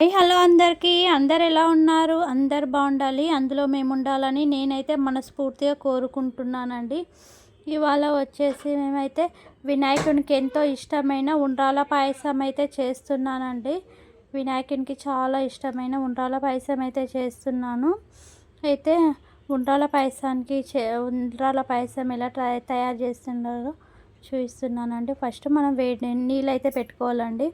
Hi hello అందరికీ. అందరు ఎలా ఉన్నారు? అందరు బాగుండాలి. అందులో మేము ఉండాలని నేనైతే మనస్ఫూర్తిగా కోరుకుంటున్నానండి. ఇవాళ వచ్చేసి మేమైతే వినాయకునికి ఎంతో ఇష్టమైన ఉండ్రాల పాయసం అయితే చేస్తున్నానండి. వినాయకునికి చాలా ఇష్టమైన ఉండ్రాల పాయసం అయితే చేస్తున్నాను. అయితే ఉండ్రాల పాయసానికి చే ఉండ్రాల పాయసం ఎలా తయారు చేస్తున్నారో? చూపిస్తున్నానండి ఫస్ట్ మనం వేడి నీళ్ళు అయితే పెట్టుకోవాలండి.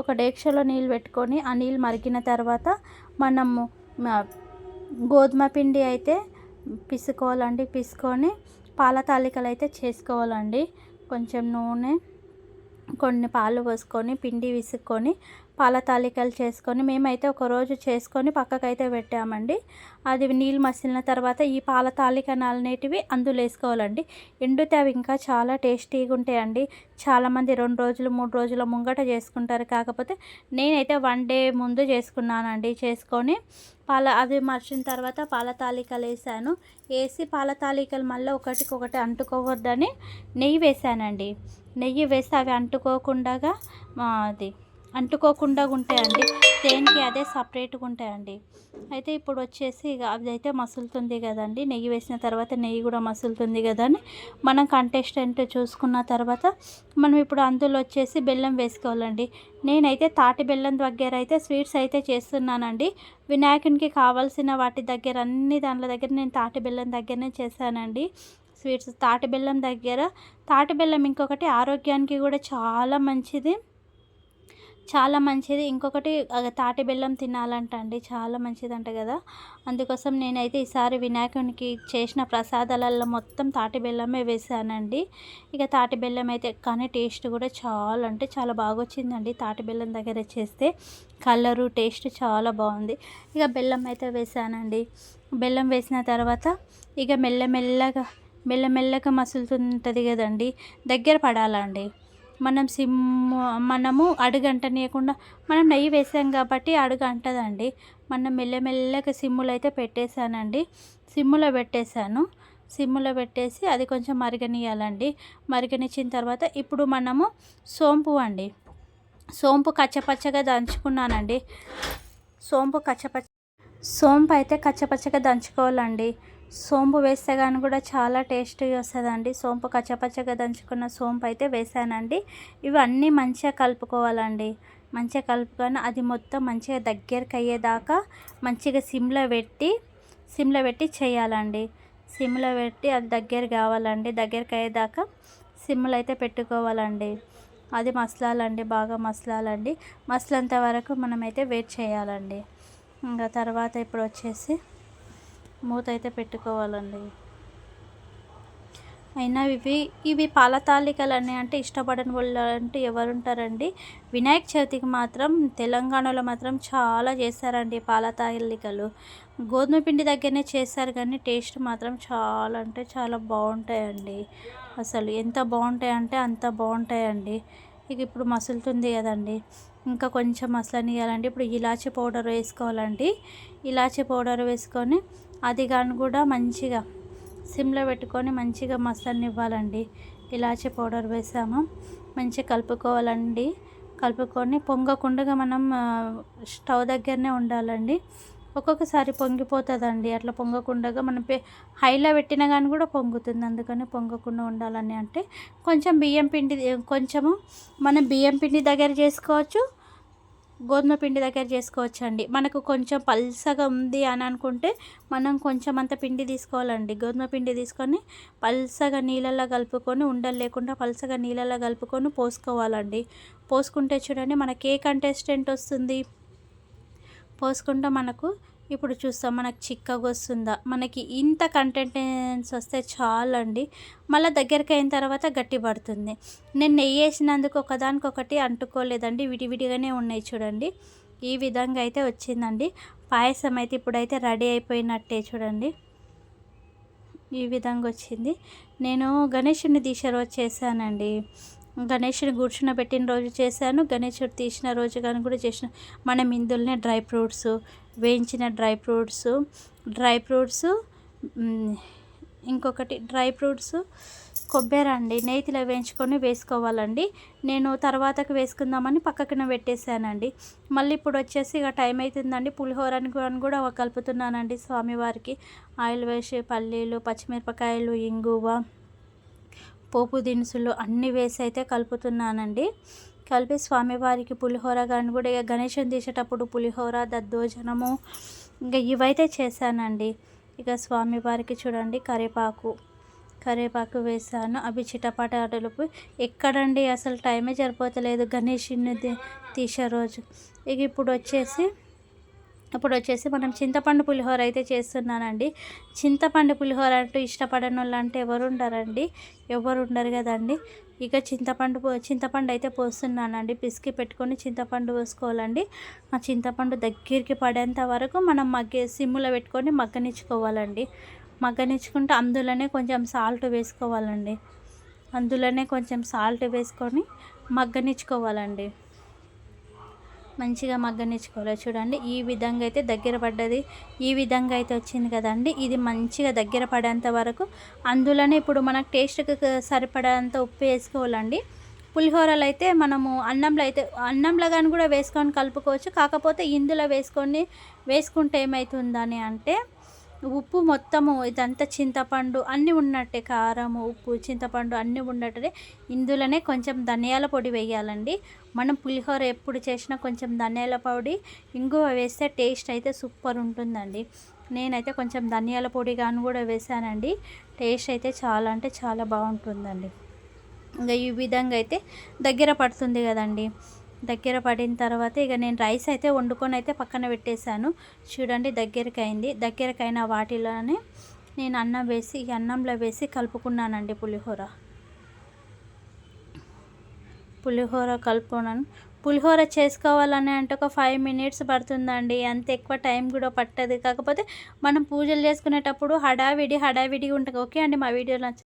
ఒక డేక్షలో నీళ్ళు పెట్టుకొని ఆ నీళ్ళు మరిగిన తర్వాత మనము గోధుమ పిండి అయితే పిసుకోవాలండి. పిసుకొని పాల తాలికలు అయితే చేసుకోవాలండి. కొంచెం నూనె కొన్ని పాలు పోసుకొని పిండి విసుక్కొని పాల తాలికలు చేసుకొని మేమైతే ఒకరోజు చేసుకొని పక్కకైతే పెట్టామండి. అది నీళ్ళు మసిలిన తర్వాత ఈ పాల తాలికనాలు అనేటివి అందులో వేసుకోవాలండి. ఎండితే అవి ఇంకా చాలా టేస్టీగా ఉంటాయండి. చాలామంది రెండు రోజులు మూడు రోజుల ముంగట చేసుకుంటారు. కాకపోతే నేనైతే వన్ డే ముందు చేసుకున్నానండి. చేసుకొని పాల అది మర్చిన తర్వాత పాల తాలికలు వేసాను. వేసి పాల తాలికలు మళ్ళీ ఒకటికొకటి అంటుకోవద్దని నెయ్యి వేసానండి. నెయ్యి వేస్తే అవి అంటుకోకుండా అది అంటుకోకుండా ఉంటాయండి. దేనికి అదే సపరేట్గా ఉంటాయండి. అయితే ఇప్పుడు వచ్చేసి ఇక అది అయితే మసులుతుంది కదండి. నెయ్యి వేసిన తర్వాత నెయ్యి కూడా మసులుతుంది కదా అని మనం కంటెస్టెంట్ చూసుకున్న తర్వాత మనం ఇప్పుడు అందులో వచ్చేసి బెల్లం వేసుకోవాలండి. నేనైతే తాటి బెల్లం దగ్గర అయితే స్వీట్స్ అయితే చేస్తున్నానండి. వినాయకునికి కావాల్సిన వాటి దగ్గర అన్ని దాని దగ్గర నేను తాటి బెల్లం దగ్గరనే చేశానండి. స్వీట్స్ తాటి బెల్లం దగ్గర. తాటి బెల్లం ఇంకొకటి ఆరోగ్యానికి కూడా చాలా మంచిది. చాలా మంచిది. ఇంకొకటి తాటి బెల్లం తినాలంట అండి చాలా మంచిదంట కదా. అందుకోసం నేనైతే ఈసారి వినాయకునికి చేసిన ప్రసాదాలలో మొత్తం తాటి బెల్లమే వేసానండి. ఇక తాటి బెల్లం అయితే కానీ టేస్ట్ కూడా చాలా అంటే చాలా బాగా వచ్చిందండి తాటి బెల్లం దగ్గర చేస్తే. కలరు టేస్ట్ చాలా బాగుంది. ఇక బెల్లం అయితే వేసానండి. బెల్లం వేసిన తర్వాత ఇక మెల్లమెల్లగా మెల్లమెల్లగా మసులుతుంటుంది కదండి. దగ్గర పడాలండి. మనం సిమ్ మనము అడుగంటనీయకుండా మనం నెయ్యి వేసాం కాబట్టి అడుగు అంటదండి. మనం మెల్లమెల్లగా సిమ్ములో అయితే పెట్టేశానండి. సిమ్ములో పెట్టేశాను. సిమ్ములో పెట్టేసి అది కొంచెం మరగనియాలండి. మరగనిచ్చిన తర్వాత ఇప్పుడు మనము సోంపు అండి. సోంపు కచ్చపచ్చగా దంచుకున్నానండి. సోంపు కచ్చపచ్చ సోంపు అయితే కచ్చపచ్చగా దంచుకోవాలండి. సోంపు వేస్తే కానీ కూడా చాలా టేస్టీగా వస్తుందండి. సోంపు కచ్చపచ్చగా దంచుకున్న సోంపు అయితే వేసానండి. ఇవన్నీ మంచిగా కలుపుకోవాలండి. మంచిగా కలుపుకొని అది మొత్తం మంచిగా దగ్గరికి అయ్యేదాకా మంచిగా సిమ్లో పెట్టి సిమ్లో పెట్టి చేయాలండి. సిమ్లో పెట్టి అది దగ్గర కావాలండి. దగ్గరికి అయ్యేదాకా సిమ్లో అయితే పెట్టుకోవాలండి. అది మసలాలండి బాగా మసలాలండి. మసలంత వరకు మనమైతే వెయిట్ చేయాలండి. ఇంకా తర్వాత ఇప్పుడు వచ్చేసి మూత అయితే పెట్టుకోవాలండి. అయినా ఇవి ఇవి పాల అంటే ఇష్టపడని వాళ్ళు అంటే ఎవరుంటారండి? వినాయక చవితికి మాత్రం తెలంగాణలో మాత్రం చాలా చేస్తారండి పాలతాలికలు. గోధుమ పిండి దగ్గరనే చేస్తారు కానీ టేస్ట్ మాత్రం చాలా అంటే చాలా బాగుంటాయండి. అసలు ఎంత బాగుంటాయంటే అంత బాగుంటాయండి. ఇక ఇప్పుడు మసులుతుంది కదండి. ఇంకా కొంచెం మసలనియాలండి ఇప్పుడు ఇలాచీ పౌడర్ వేసుకోవాలండి. ఇలాచీ పౌడర్ వేసుకొని అది కానీ కూడా మంచిగా సిమ్లో పెట్టుకొని మంచిగా మసలనివ్వాలండి ఇలాచి పౌడర్ వేసాము. మంచిగా కలుపుకోవాలండి. కలుపుకొని పొంగకుండా మనం స్టవ్ దగ్గరనే ఉండాలండి. ఒక్కొక్కసారి పొంగిపోతుందండి. అట్లా పొంగకుండా మనం హైలో పెట్టినా కానీ కూడా పొంగుతుంది. అందుకని పొంగకుండా ఉండాలని అంటే కొంచెం బియ్యం పిండి కొంచెము మనం బియ్యం పిండి దగ్గర చేసుకోవచ్చు. గోధుమ పిండి దగ్గర చేసుకోవచ్చు అండి మనకు కొంచెం పల్సగా ఉంది అని అనుకుంటే మనం కొంచెం అంత పిండి తీసుకోవాలండి. గోధుమ పిండి తీసుకొని పల్సగా నీళ్ళల్లో కలుపుకొని ఉండలు లేకుండా పల్సగా నీళ్ళల్లో కలుపుకొని పోసుకోవాలండి. పోసుకుంటే చూడండి మనకి ఏ కంటెస్టెంట్ వస్తుంది. పోసుకుంటే మనకు ఇప్పుడు చూస్తాం మనకు చిక్కగా వస్తుందా? మనకి ఇంత కంటెంటెన్స్ వస్తే చాలండి. మళ్ళీ దగ్గరికి అయిన తర్వాత గట్టి పడుతుంది నేను నెయ్యి వేసినందుకు ఒకదానికొకటి అంటుకోలేదండి. విడివిడిగానే ఉన్నాయి చూడండి. ఈ విధంగా అయితే వచ్చిందండి. పాయసం అయితే ఇప్పుడైతే రెడీ అయిపోయినట్టే చూడండి. ఈ విధంగా వచ్చింది. నేను గణేషుని తీసే రోజు చేశానండి. గణేషుని కూర్చున్న పెట్టిన రోజు చేశాను. గణేషుడు తీసిన రోజు కానీ కూడా చేసిన మనం ఇందులోనే డ్రై ఫ్రూట్స్ వేయించిన డ్రై ఫ్రూట్స్ డ్రై ఫ్రూట్స్ ఇంకొకటి డ్రై ఫ్రూట్స్ కొబ్బరి అండి. నేతిలో వేయించుకొని వేసుకోవాలండి. నేను తర్వాతకు వేసుకుందామని పక్కకున పెట్టేశానండి. మళ్ళీ ఇప్పుడు వచ్చేసి ఇక టైం అవుతుందండి పులిహోరని కూడా కలుపుతున్నానండి స్వామివారికి. ఆయిల్ వేసి పల్లీలు పచ్చిమిరపకాయలు ఇంగువ పోపు దినుసులు అన్నీ వేసి అయితే కలుపుతున్నానండి. కలిపి స్వామివారికి పులిహోర కానీ కూడా ఇక గణేషుని తీసేటప్పుడు పులిహోర దద్దోజనము ఇంకా ఇవైతే చేశానండి. ఇక స్వామివారికి చూడండి కరివేపాకు కరివేపాకు వేసాను అవి చిటపటాటలుపు ఎక్కడండి? అసలు టైమే సరిపోతలేదు. గణేషుని తీసే రోజు. ఇక ఇప్పుడు వచ్చేసి ఇప్పుడు వచ్చేసి మనం చింతపండు పులిహోర అయితే చేస్తున్నానండి. చింతపండు పులిహోర అంటూ ఇష్టపడని వాళ్ళు అంటే ఎవరు ఉండరండి ఎవరు ఉండరు కదండి. ఇక చింతపండు చింతపండు అయితే పోస్తున్నానండి. పిసికి పెట్టుకొని చింతపండు పోసుకోవాలండి. ఆ చింతపండు దగ్గరికి పడేంత వరకు మనం మగ్గే సిమ్ములో పెట్టుకొని మగ్గనిచ్చుకోవాలండి. మగ్గనిచ్చుకుంటే అందులోనే కొంచెం సాల్ట్ వేసుకోవాలండి. అందులోనే కొంచెం సాల్ట్ వేసుకొని మగ్గనిచ్చుకోవాలండి. మంచిగా మగ్గనిచ్చుకోవాలి? చూడండి ఈ విధంగా అయితే దగ్గర పడ్డది. ఈ విధంగా అయితే వచ్చింది కదండి. ఇది మంచిగా దగ్గర పడేంత వరకు అందులోనే ఇప్పుడు మనకు టేస్ట్కి సరిపడేంత ఉప్పు వేసుకోవాలండి. పులిహోరలు అయితే మనము అన్నంలో అయితే అన్నంలో కానీ కూడా వేసుకొని కలుపుకోవచ్చు. కాకపోతే ఇందులో వేసుకొని వేసుకుంటే ఏమవుతుందని అంటే ఉప్పు మొత్తము ఇదంతా చింతపండు అన్నీ ఉన్నట్టే కారము ఉప్పు చింతపండు అన్నీ ఉన్నట్టే ఇందులోనే కొంచెం ధనియాల పొడి వేయాలండి. మనం పులిహోర ఎప్పుడు చేసినా కొంచెం ధనియాల పొడి ఇంగువ వేస్తే టేస్ట్ అయితే సూపర్ ఉంటుందండి. నేనైతే కొంచెం ధనియాల పొడి కానీ కూడా వేసానండి. టేస్ట్ అయితే చాలా అంటే చాలా బాగుంటుందండి. ఇంకా ఈ విధంగా అయితే దగ్గర పడుతుంది కదండి. దగ్గర పడిన తర్వాత ఇక నేను రైస్ అయితే వండుకొని అయితే పక్కన పెట్టేశాను. చూడండి దగ్గరికి అయింది దగ్గరకైన వాటిలోనే నేను అన్నం వేసి ఈ అన్నంలో వేసి కలుపుకున్నానండి పులిహోర. పులిహోర కలుపుకున్నాను పులిహోర చేసుకోవాలని అంటే ఒక ఫైవ్ మినిట్స్ పడుతుందండి. అంత ఎక్కువ టైం కూడా పట్టదు. కాకపోతే మనం పూజలు చేసుకునేటప్పుడు హడావిడి హడావిడి ఉంటుంది. ఓకే అండి మా వీడియో నచ్చి